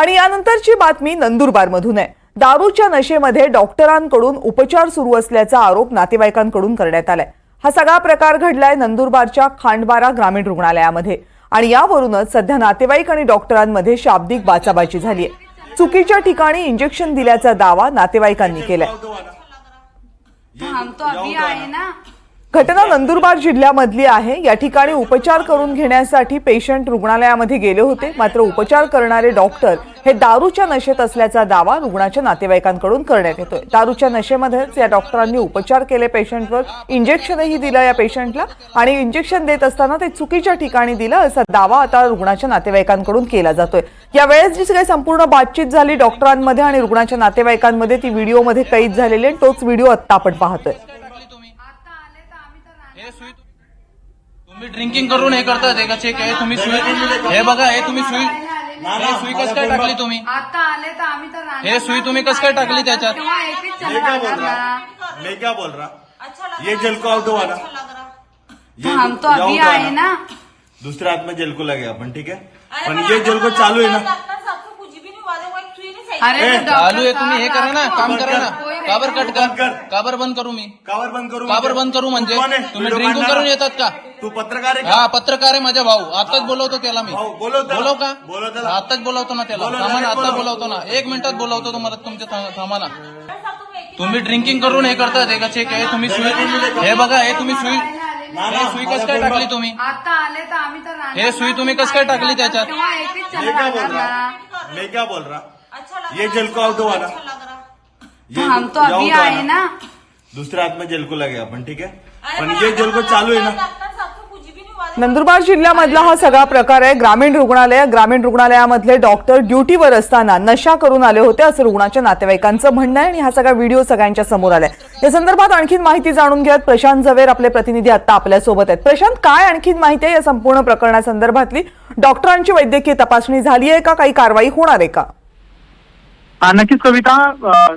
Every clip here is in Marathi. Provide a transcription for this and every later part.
आणि यानंतरची बातमी नंदुरबारमधून आहे. दारूच्या नशेमध्ये डॉक्टरांकडून उपचार सुरू असल्याचा आरोप नातेवाईकांकडून करण्यात आलाय. हा सगळा प्रकार घडलाय नंदुरबारच्या खांडबारा ग्रामीण रुग्णालयामध्ये. आणि यावरूनच सध्या नातेवाईक आणि डॉक्टरांमध्ये शाब्दिक बाचाबाची झाली आहे चुकीच्या ठिकाणी इंजेक्शन दिल्याचा दावा नातेवाईकांनी केलाय. ना। घटना नंदुरबार जिल्ह्यामधली आहे. या ठिकाणी उपचार करून घेण्यासाठी पेशंट रुग्णालयामध्ये गेले होते. मात्र उपचार करणारे डॉक्टर हे दारूच्या नशेत असल्याचा दावा रुग्णाच्या नातेवाईकांकडून करण्यात येतोय. दारूच्या नशेमध्येच या डॉक्टरांनी उपचार केले पेशंटवर इंजेक्शनही दिलं या पेशंटला आणि इंजेक्शन देत असताना ते चुकीच्या ठिकाणी दिलं असा दावा आता रुग्णाच्या नातेवाईकांकडून केला जातोय. यावेळेस जी काही संपूर्ण बातचीत झाली डॉक्टरांमध्ये आणि रुग्णाच्या नातेवाईकांमध्ये ती व्हिडिओमध्ये कैद झालेली आहे तोच व्हिडिओ आत्ता आपण पाहतोय. तुम्ही ड्रिंकिंग करून हे करता ते का चेक आहे तुम्ही सुई हे बघा हे तुम्ही सुई हे सुई कस काय टाकली तुम्ही? आता आले तर आम्ही तर राहणार. हे सुई तुम्ही कस काय टाकली त्याच्यात? तेव्हा एकच मैं क्या बोल रहा मैं क्या बोल रहा अच्छा ये रहा जेल को आउट वाला तो हम तो अभी आए ना। दूसरे हाथ में जेल को लगे अपन ठीक है? पण पण ये जेल को चालू आहे ना। हुआ अरे ए, तो डॉक्टर चालू आहे तुम्ही हे साहब, करा ना काम करा ना। काबर कट कर. काबर बंद करू मी? कावर बंद करू काबर बंद करू म्हणजे? तू कोण आहे? तुम्ही व्हिडिओ ड्रिंकिंग काढणारा? करून येतात का? तू पत्रकार आहे का? हा पत्रकार आहे माझा भाऊ. आताच बोलवतो त्याला मी. भाऊ, बोलव त्याला. बोलव का? बोलव त्याला. आताच बोलवतो ना त्याला. बोलव, थांबा ना लगेच आता बोलव. बोलवतो ना. एक मिनिटात बोलवतो तुम्हाला तुमच्या था- थांबा ना साहब तुम एक ही तुम्ही ड्रिंकिंग करून हे करता ते का चेक आहे? तुम्ही सुई हे बघा हे तुम्ही सुई हे सुई कस काय टाकली तुम्ही? आता आले तर आम्ही तर राहणार. हे सुई तुम्ही कस काय टाकली त्याच्यात? तेव्हा एकच मैं क्या बोल राहणार रहा ना. मैं क्या बोल रहा ये जेल को आउट वाला ये हम तो ये अभी वाला. ना। दूसरे हाथ में जेल को लगे अपन ठीक है? अरे पण पण ये जेल को चालू आहे ना। को. नंदुरबार जिल्ह्यामधला हा सगळा प्रकार आहे. ग्रामीण रुग्णालय ग्रामीण रुग्णालयामधले डॉक्टर ड्युटीवर असताना नशा करून आले होते असं रुग्णाच्या नातेवाईकांचं म्हणणं आहे आणि हा सगळा व्हिडिओ सगळ्यांच्या समोर आलाय. या संदर्भात आणखीन माहिती जाणून घेत प्रशांत झवेर आपले प्रतिनिधी आता आपल्यासोबत आहेत. प्रशांत काय आणखीन माहिती आहे या संपूर्ण प्रकरणासंदर्भातली? डॉक्टरांची वैद्यकीय तपासणी झाली आहे का? काही कारवाई होणार आहे का? हा नक्कीच कविता. अ,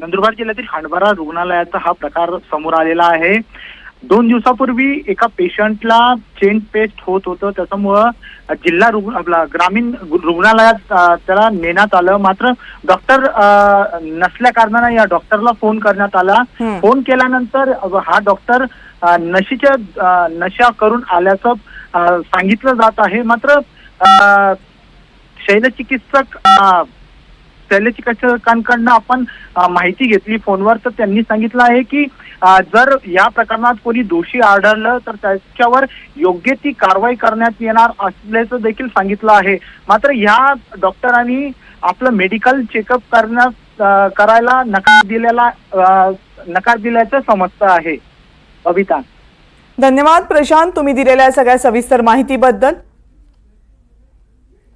नंदुरबार जिल्ह्यातील हांडबारा रुग्णालयाचा हा प्रकार समोर आलेला आहे. दोन दिवसापूर्वी एका पेशंटला चेन पेस्ट होत होतं. त्याच्यामुळं जिल्हा रुग्ण आपला ग्रामीण रुग्णालयात त्याला नेण्यात आलं. मात्र डॉक्टर नसल्या कारणानं या डॉक्टरला फोन करण्यात आला. फोन केल्यानंतर हा डॉक्टर नशेच्या नशा करून आल्याचं सांगितलं जात आहे. मात्र शैलचिकित्सक अ, शल्यचिकित्सकांकडनं आपण माहिती घेतली फोनवर तर त्यांनी सांगितलं आहे की जर या प्रकरणात कोणी दोषी आढळलं तर त्याच्यावर योग्य ती कारवाई करण्यात येणार असल्याचं देखील सांगितलं आहे. मात्र या डॉक्टरांनी आपलं मेडिकल चेकअप करण्यास करायला नकार दिलेला नकार दिल्याचं समजतं आहे. अभिता धन्यवाद प्रशांत. तुम्ही दिलेल्या सगळ्या सविस्तर माहितीबद्दल.